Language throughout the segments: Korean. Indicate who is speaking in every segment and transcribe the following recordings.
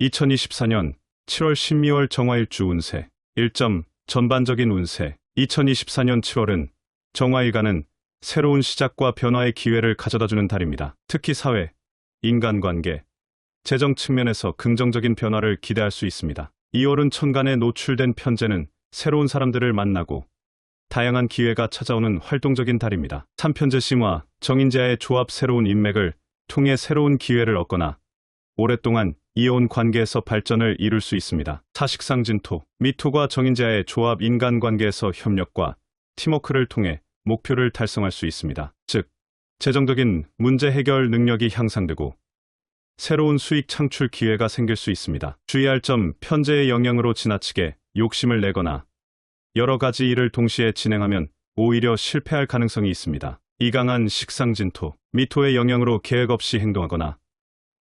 Speaker 1: 2024년 7월 12월 정화일주 운세 1점 전반적인 운세 2024년 7월은 정화일가는 새로운 시작과 변화의 기회를 가져다주는 달입니다. 특히 사회, 인간관계, 재정 측면에서 긍정적인 변화를 기대할 수 있습니다. 2월은 천간에 노출된 편제는 새로운 사람들을 만나고 다양한 기회가 찾아오는 활동적인 달입니다. 3편제 심화, 정인재와의 조합 새로운 인맥을 통해 새로운 기회를 얻거나 오랫동안 이어온 관계에서 발전을 이룰 수 있습니다. 사식상 진토, 미토과 정인재와의 조합 인간관계에서 협력과 팀워크를 통해 목표를 달성할 수 있습니다. 즉, 재정적인 문제 해결 능력이 향상되고 새로운 수익 창출 기회가 생길 수 있습니다. 주의할 점 편제의 영향으로 지나치게 욕심을 내거나 여러 가지 일을 동시에 진행하면 오히려 실패할 가능성이 있습니다. 이강한 식상진토, 미토의 영향으로 계획 없이 행동하거나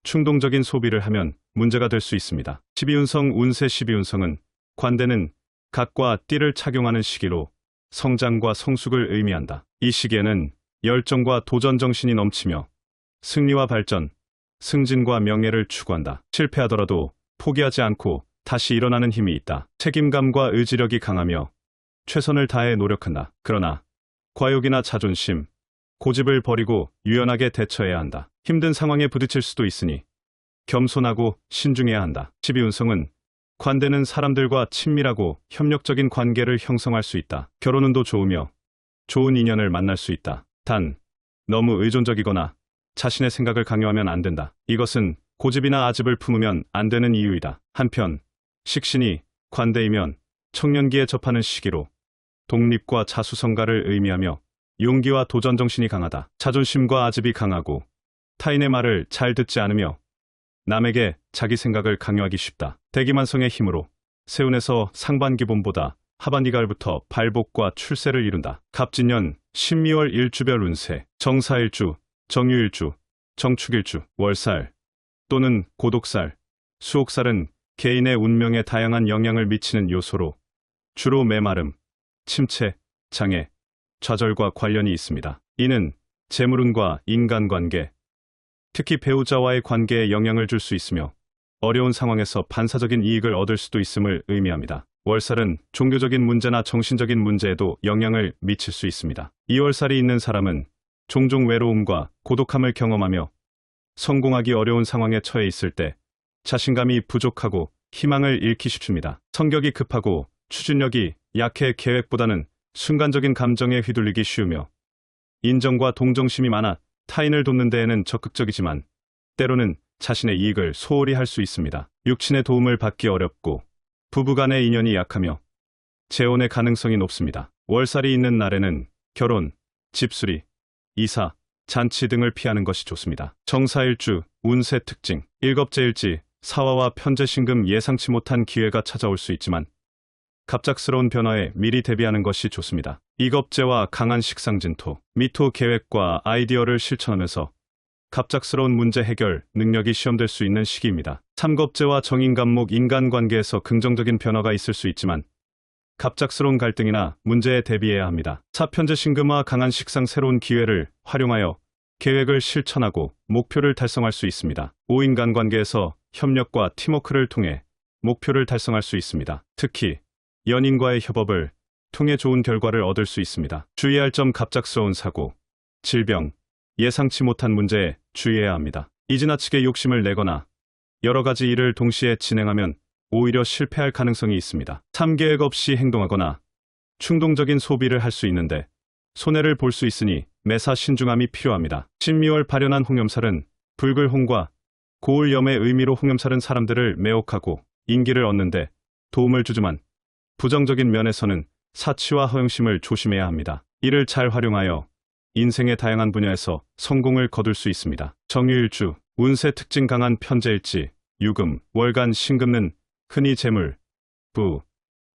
Speaker 1: 충동적인 소비를 하면 문제가 될 수 있습니다. 12운성 운세 12운성은 관대는 각과 띠를 착용하는 시기로 성장과 성숙을 의미한다. 이 시기에는 열정과 도전 정신이 넘치며 승리와 발전, 승진과 명예를 추구한다. 실패하더라도 포기하지 않고 다시 일어나는 힘이 있다. 책임감과 의지력이 강하며 최선을 다해 노력한다. 그러나 과욕이나 자존심, 고집을 버리고 유연하게 대처해야 한다. 힘든 상황에 부딪힐 수도 있으니 겸손하고 신중해야 한다. 12운성은 관대는 사람들과 친밀하고 협력적인 관계를 형성할 수 있다. 결혼운도 좋으며 좋은 인연을 만날 수 있다. 단, 너무 의존적이거나 자신의 생각을 강요하면 안 된다. 이것은 고집이나 아집을 품으면 안 되는 이유이다. 한편, 식신이 관대이면 청년기에 접하는 시기로 독립과 자수성가를 의미하며 용기와 도전 정신이 강하다. 자존심과 아집이 강하고 타인의 말을 잘 듣지 않으며 남에게 자기 생각을 강요하기 쉽다. 대기만성의 힘으로 세운에서 상반기본보다 하반기갈부터 발복과 출세를 이룬다. 갑진년 12월 일주별 운세 정사일주, 정유일주, 정축일주, 월살 또는 고독살, 수옥살은 개인의 운명에 다양한 영향을 미치는 요소로 주로 메마름, 침체, 장애, 좌절과 관련이 있습니다. 이는 재물운과 인간관계, 특히 배우자와의 관계에 영향을 줄 수 있으며 어려운 상황에서 반사적인 이익을 얻을 수도 있음을 의미합니다. 월살은 종교적인 문제나 정신적인 문제에도 영향을 미칠 수 있습니다. 이 월살이 있는 사람은 종종 외로움과 고독함을 경험하며 성공하기 어려운 상황에 처해 있을 때 자신감이 부족하고 희망을 잃기 쉽습니다. 성격이 급하고 추진력이 약해 계획보다는 순간적인 감정에 휘둘리기 쉬우며 인정과 동정심이 많아 타인을 돕는 데에는 적극적이지만 때로는 자신의 이익을 소홀히 할 수 있습니다. 육친의 도움을 받기 어렵고 부부간의 인연이 약하며 재혼의 가능성이 높습니다. 월살이 있는 날에는 결혼, 집수리, 이사, 잔치 등을 피하는 것이 좋습니다. 정사일주, 운세 특징, 일겁제일지, 사화와 편제신금 예상치 못한 기회가 찾아올 수 있지만 갑작스러운 변화에 미리 대비하는 것이 좋습니다. 이겁제와 강한 식상 진토, 미토 계획과 아이디어를 실천하면서 갑작스러운 문제 해결 능력이 시험될 수 있는 시기입니다. 삼겁제와 정인간목 인간관계에서 긍정적인 변화가 있을 수 있지만 갑작스러운 갈등이나 문제에 대비해야 합니다. 사편제 신금화 강한 식상 새로운 기회를 활용하여 계획을 실천하고 목표를 달성할 수 있습니다. 오인간 관계에서 협력과 팀워크를 통해 목표를 달성할 수 있습니다. 특히 연인과의 협업을 통해 좋은 결과를 얻을 수 있습니다. 주의할 점 갑작스러운 사고, 질병, 예상치 못한 문제에 주의해야 합니다. 이 지나치게 욕심을 내거나 여러 가지 일을 동시에 진행하면 오히려 실패할 가능성이 있습니다. 3계획 없이 행동하거나 충동적인 소비를 할 수 있는데 손해를 볼 수 있으니 매사 신중함이 필요합니다. 신미월 발현한 홍염살은 불글홍과 고울염의 의미로 홍염살은 사람들을 매혹하고 인기를 얻는데 도움을 주지만 부정적인 면에서는 사치와 허영심을 조심해야 합니다. 이를 잘 활용하여 인생의 다양한 분야에서 성공을 거둘 수 있습니다. 정유일주, 운세 특징 강한 편제일지, 유금, 월간 신금은 흔히 재물, 부,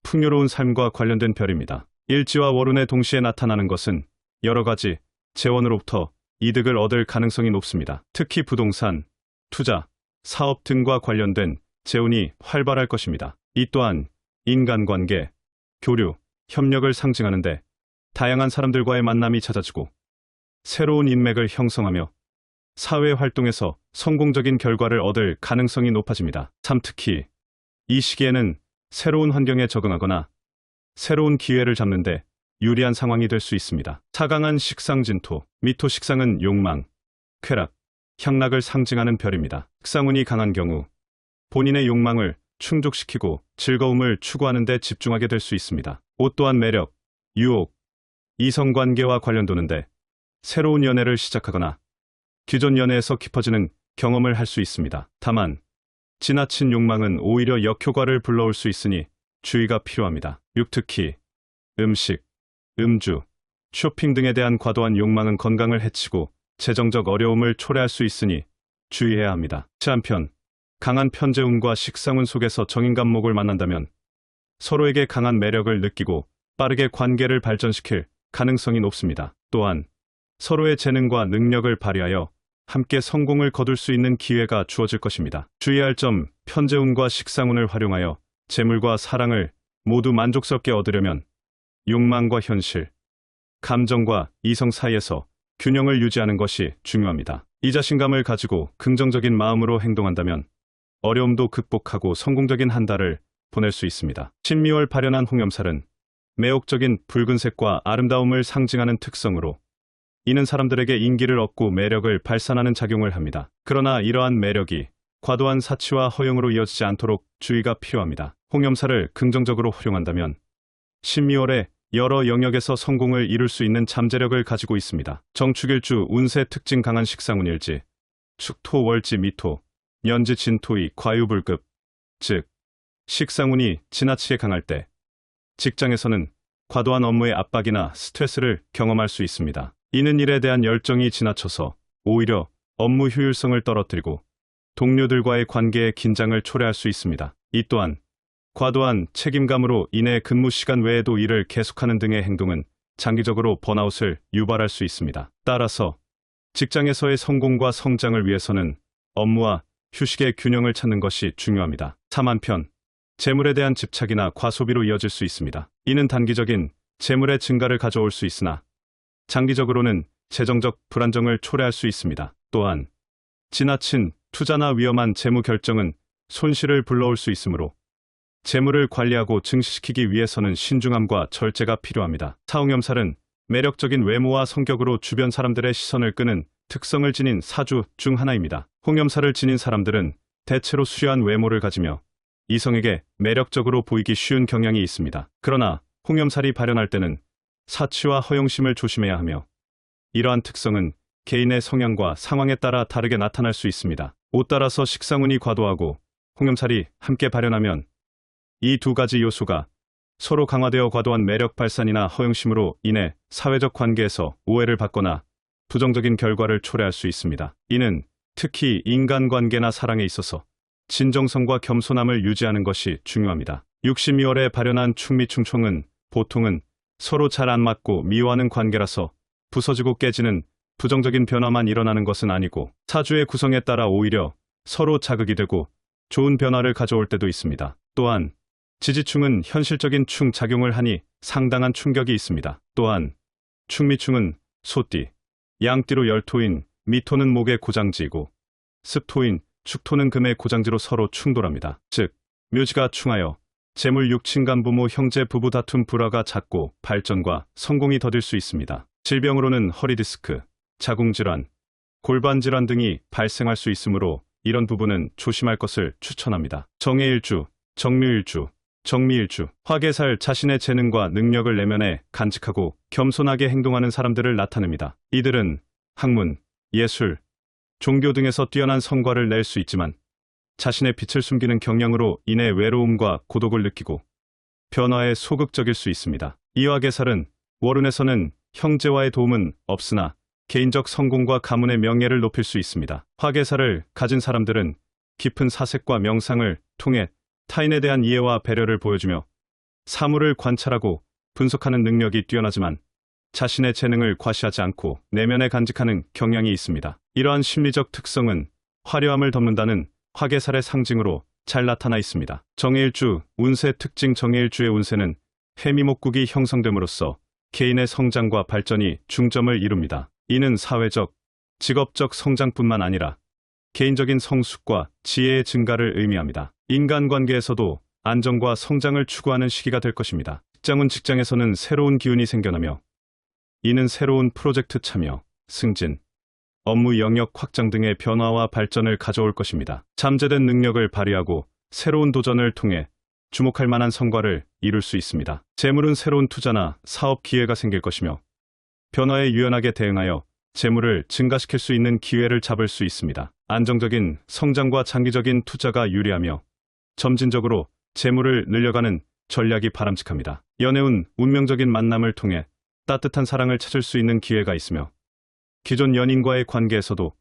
Speaker 1: 풍요로운 삶과 관련된 별입니다. 일지와 월운에 동시에 나타나는 것은 여러 가지 재원으로부터 이득을 얻을 가능성이 높습니다. 특히 부동산, 투자, 사업 등과 관련된 재운이 활발할 것입니다. 이 또한 인간관계, 교류, 협력을 상징하는데 다양한 사람들과의 만남이 찾아지고 새로운 인맥을 형성하며 사회 활동에서 성공적인 결과를 얻을 가능성이 높아집니다. 3. 특히 이 시기에는 새로운 환경에 적응하거나 새로운 기회를 잡는데 유리한 상황이 될 수 있습니다. 사강한 식상진토, 미토 식상은 욕망, 쾌락, 향락을 상징하는 별입니다. 식상운이 강한 경우 본인의 욕망을 충족시키고 즐거움을 추구하는 데 집중하게 될 수 있습니다. 옷 또한 매력, 유혹, 이성관계와 관련도는데 새로운 연애를 시작하거나 기존 연애에서 깊어지는 경험을 할 수 있습니다. 다만 지나친 욕망은 오히려 역효과를 불러올 수 있으니 주의가 필요합니다. 6. 특히 음식, 음주, 쇼핑 등에 대한 과도한 욕망은 건강을 해치고 재정적 어려움을 초래할 수 있으니 주의해야 합니다. 한편 강한 편재운과 식상운 속에서 정인감목을 만난다면 서로에게 강한 매력을 느끼고 빠르게 관계를 발전시킬 가능성이 높습니다. 또한 서로의 재능과 능력을 발휘하여 함께 성공을 거둘 수 있는 기회가 주어질 것입니다. 주의할 점, 편재운과 식상운을 활용하여 재물과 사랑을 모두 만족스럽게 얻으려면 욕망과 현실, 감정과 이성 사이에서 균형을 유지하는 것이 중요합니다. 이 자신감을 가지고 긍정적인 마음으로 행동한다면 어려움도 극복하고 성공적인 한 달을 보낼 수 있습니다. 신미월 발현한 홍염살은 매혹적인 붉은색과 아름다움을 상징하는 특성으로 이는 사람들에게 인기를 얻고 매력을 발산하는 작용을 합니다. 그러나 이러한 매력이 과도한 사치와 허용으로 이어지지 않도록 주의가 필요합니다. 홍염살을 긍정적으로 활용한다면 신미월에 여러 영역에서 성공을 이룰 수 있는 잠재력을 가지고 있습니다. 정축일주 운세 특징 강한 식상운일지, 축토 월지 미토, 연지 진토이 과유불급, 즉 식상운이 지나치게 강할 때 직장에서는 과도한 업무의 압박이나 스트레스를 경험할 수 있습니다. 이는 일에 대한 열정이 지나쳐서 오히려 업무 효율성을 떨어뜨리고 동료들과의 관계에 긴장을 초래할 수 있습니다. 이 또한 과도한 책임감으로 인해 근무 시간 외에도 일을 계속하는 등의 행동은 장기적으로 번아웃을 유발할 수 있습니다. 따라서 직장에서의 성공과 성장을 위해서는 업무와 휴식의 균형을 찾는 것이 중요합니다. 3 한편 재물에 대한 집착이나 과소비로 이어질 수 있습니다. 이는 단기적인 재물의 증가를 가져올 수 있으나 장기적으로는 재정적 불안정을 초래할 수 있습니다. 또한 지나친 투자나 위험한 재무 결정은 손실을 불러올 수 있으므로 재물을 관리하고 증식시키기 위해서는 신중함과 절제가 필요합니다. 사홍염살은 매력적인 외모와 성격으로 주변 사람들의 시선을 끄는 특성을 지닌 사주 중 하나입니다. 홍염살을 지닌 사람들은 대체로 수려한 외모를 가지며 이성에게 매력적으로 보이기 쉬운 경향이 있습니다. 그러나 홍염살이 발현할 때는 사치와 허영심을 조심해야 하며 이러한 특성은 개인의 성향과 상황에 따라 다르게 나타날 수 있습니다. 옷 따라서 식상운이 과도하고 홍염살이 함께 발현하면 이 두 가지 요소가 서로 강화되어 과도한 매력 발산이나 허영심으로 인해 사회적 관계에서 오해를 받거나 부정적인 결과를 초래할 수 있습니다. 이는 특히 인간관계나 사랑에 있어서 진정성과 겸손함을 유지하는 것이 중요합니다. 62월에 발현한 충미충총은 보통은 서로 잘 안 맞고 미워하는 관계라서 부서지고 깨지는 부정적인 변화만 일어나는 것은 아니고 사주의 구성에 따라 오히려 서로 자극이 되고 좋은 변화를 가져올 때도 있습니다. 또한 지지충은 현실적인 충 작용을 하니 상당한 충격이 있습니다. 또한 충미충은 소띠, 양띠로 열토인 미토는 목의 고장지이고 습토인 축토는 금의 고장지로 서로 충돌합니다. 즉 묘지가 충하여 재물 육친간 부모 형제 부부 다툼 불화가 잦고 발전과 성공이 더딜 수 있습니다. 질병으로는 허리디스크, 자궁질환, 골반질환 등이 발생할 수 있으므로 이런 부분은 조심할 것을 추천합니다. 정해일주, 정묘일주, 정미일주, 화계살 자신의 재능과 능력을 내면에 간직하고 겸손하게 행동하는 사람들을 나타냅니다. 이들은 학문, 예술, 종교 등에서 뛰어난 성과를 낼 수 있지만 자신의 빛을 숨기는 경향으로 인해 외로움과 고독을 느끼고 변화에 소극적일 수 있습니다. 이와 계살은 월운에서는 형제와의 도움은 없으나 개인적 성공과 가문의 명예를 높일 수 있습니다. 화계살을 가진 사람들은 깊은 사색과 명상을 통해 타인에 대한 이해와 배려를 보여주며 사물을 관찰하고 분석하는 능력이 뛰어나지만 자신의 재능을 과시하지 않고 내면에 간직하는 경향이 있습니다. 이러한 심리적 특성은 화려함을 덮는다는 화계살의 상징으로 잘 나타나 있습니다. 정해일주 운세 특징 정해일주의 운세는 해미목국이 형성됨으로써 개인의 성장과 발전이 중점을 이룹니다. 이는 사회적, 직업적 성장뿐만 아니라 개인적인 성숙과 지혜의 증가를 의미합니다. 인간관계에서도 안정과 성장을 추구하는 시기가 될 것입니다. 직장은 직장에서는 새로운 기운이 생겨나며 이는 새로운 프로젝트 참여, 승진, 업무 영역 확장 등의 변화와 발전을 가져올 것입니다. 잠재된 능력을 발휘하고 새로운 도전을 통해 주목할 만한 성과를 이룰 수 있습니다. 재물은 새로운 투자나 사업 기회가 생길 것이며 변화에 유연하게 대응하여 재물을 증가시킬 수 있는 기회를 잡을 수 있습니다. 안정적인 성장과 장기적인 투자가 유리하며 점진적으로 재물을 늘려가는 전략이 바람직합니다. 연애운 운명적인 만남을 통해 따뜻한 사랑을 찾을 수 있는 기회가 있으며 기존 연인과의 관계에서도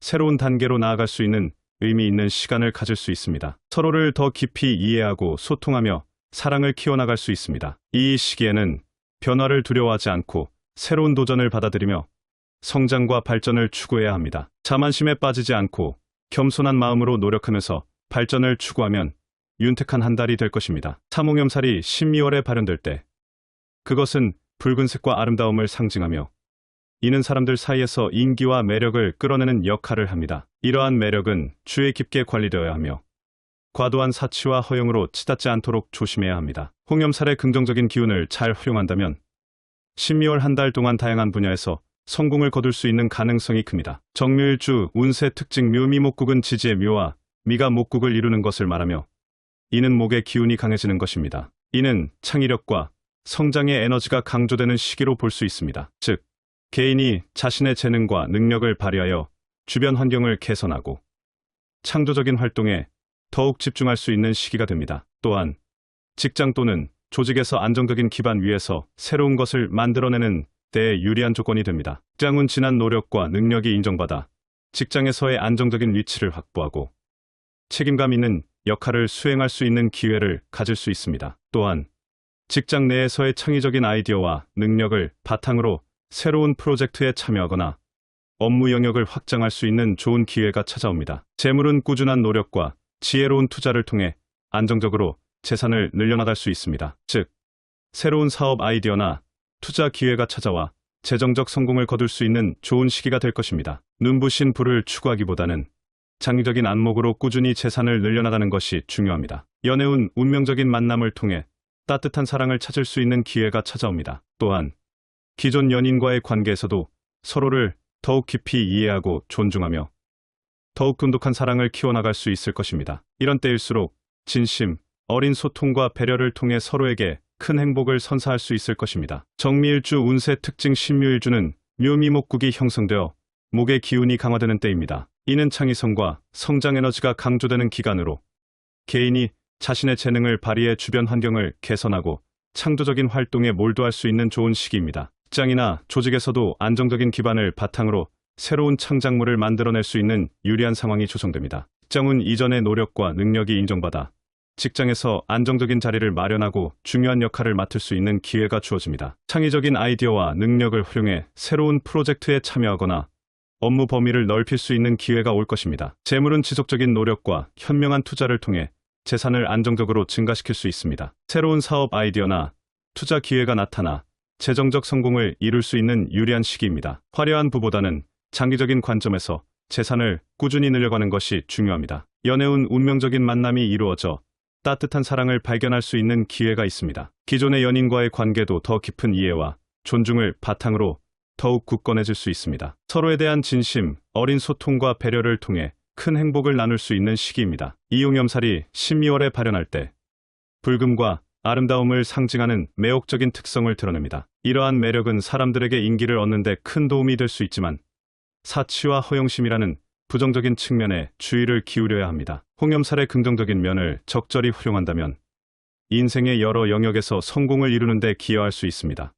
Speaker 1: 새로운 단계로 나아갈 수 있는 의미 있는 시간을 가질 수 있습니다. 서로를 더 깊이 이해하고 소통하며 사랑을 키워나갈 수 있습니다. 이 시기에는 변화를 두려워하지 않고 새로운 도전을 받아들이며 성장과 발전을 추구해야 합니다. 자만심에 빠지지 않고 겸손한 마음으로 노력하면서 발전을 추구하면 윤택한 한 달이 될 것입니다. 사몽염살이 12월에 발현될 때 그것은 붉은색과 아름다움을 상징하며 이는 사람들 사이에서 인기와 매력을 끌어내는 역할을 합니다. 이러한 매력은 주의 깊게 관리되어야 하며 과도한 사치와 허용으로 치닫지 않도록 조심해야 합니다. 홍염살의 긍정적인 기운을 잘 활용한다면 12월 한 달 동안 다양한 분야에서 성공을 거둘 수 있는 가능성이 큽니다. 정묘일주 운세 특징 묘미목국은 지지의 묘와 미가 목국을 이루는 것을 말하며 이는 목의 기운이 강해지는 것입니다. 이는 창의력과 성장의 에너지가 강조되는 시기로 볼 수 있습니다. 즉, 개인이 자신의 재능과 능력을 발휘하여 주변 환경을 개선하고 창조적인 활동에 더욱 집중할 수 있는 시기가 됩니다. 또한 직장 또는 조직에서 안정적인 기반 위에서 새로운 것을 만들어내는 때에 유리한 조건이 됩니다. 직장은 지난 노력과 능력이 인정받아 직장에서의 안정적인 위치를 확보하고 책임감 있는 역할을 수행할 수 있는 기회를 가질 수 있습니다. 또한 직장 내에서의 창의적인 아이디어와 능력을 바탕으로 새로운 프로젝트에 참여하거나 업무 영역을 확장할 수 있는 좋은 기회가 찾아옵니다. 재물은 꾸준한 노력과 지혜로운 투자를 통해 안정적으로 재산을 늘려나갈 수 있습니다. 즉, 새로운 사업 아이디어나 투자 기회가 찾아와 재정적 성공을 거둘 수 있는 좋은 시기가 될 것입니다. 눈부신 부를 추구하기보다는 장기적인 안목으로 꾸준히 재산을 늘려나가는 것이 중요합니다. 연애운 운명적인 만남을 통해 따뜻한 사랑을 찾을 수 있는 기회가 찾아옵니다. 또한 기존 연인과의 관계에서도 서로를 더욱 깊이 이해하고 존중하며 더욱 돈독한 사랑을 키워나갈 수 있을 것입니다. 이런 때일수록 진심, 어린 소통과 배려를 통해 서로에게 큰 행복을 선사할 수 있을 것입니다. 정미일주 운세 특징 신묘일주는 묘미목국이 형성되어 목의 기운이 강화되는 때입니다. 이는 창의성과 성장 에너지가 강조되는 기간으로 개인이 자신의 재능을 발휘해 주변 환경을 개선하고 창조적인 활동에 몰두할 수 있는 좋은 시기입니다. 직장이나 조직에서도 안정적인 기반을 바탕으로 새로운 창작물을 만들어낼 수 있는 유리한 상황이 조성됩니다. 직장은 이전의 노력과 능력이 인정받아 직장에서 안정적인 자리를 마련하고 중요한 역할을 맡을 수 있는 기회가 주어집니다. 창의적인 아이디어와 능력을 활용해 새로운 프로젝트에 참여하거나 업무 범위를 넓힐 수 있는 기회가 올 것입니다. 재물은 지속적인 노력과 현명한 투자를 통해 재산을 안정적으로 증가시킬 수 있습니다. 새로운 사업 아이디어나 투자 기회가 나타나 재정적 성공을 이룰 수 있는 유리한 시기입니다. 화려한 부보다는 장기적인 관점에서 재산을 꾸준히 늘려가는 것이 중요합니다. 연애운 운명적인 만남이 이루어져 따뜻한 사랑을 발견할 수 있는 기회가 있습니다. 기존의 연인과의 관계도 더 깊은 이해와 존중을 바탕으로 더욱 굳건해질 수 있습니다. 서로에 대한 진심, 어린 소통과 배려를 통해 큰 행복을 나눌 수 있는 시기입니다. 이용염살이 12월에 발현할 때 불금과 아름다움을 상징하는 매혹적인 특성을 드러냅니다. 이러한 매력은 사람들에게 인기를 얻는 데 큰 도움이 될 수 있지만 사치와 허영심이라는 부정적인 측면에 주의를 기울여야 합니다. 홍염살의 긍정적인 면을 적절히 활용한다면 인생의 여러 영역에서 성공을 이루는 데 기여할 수 있습니다.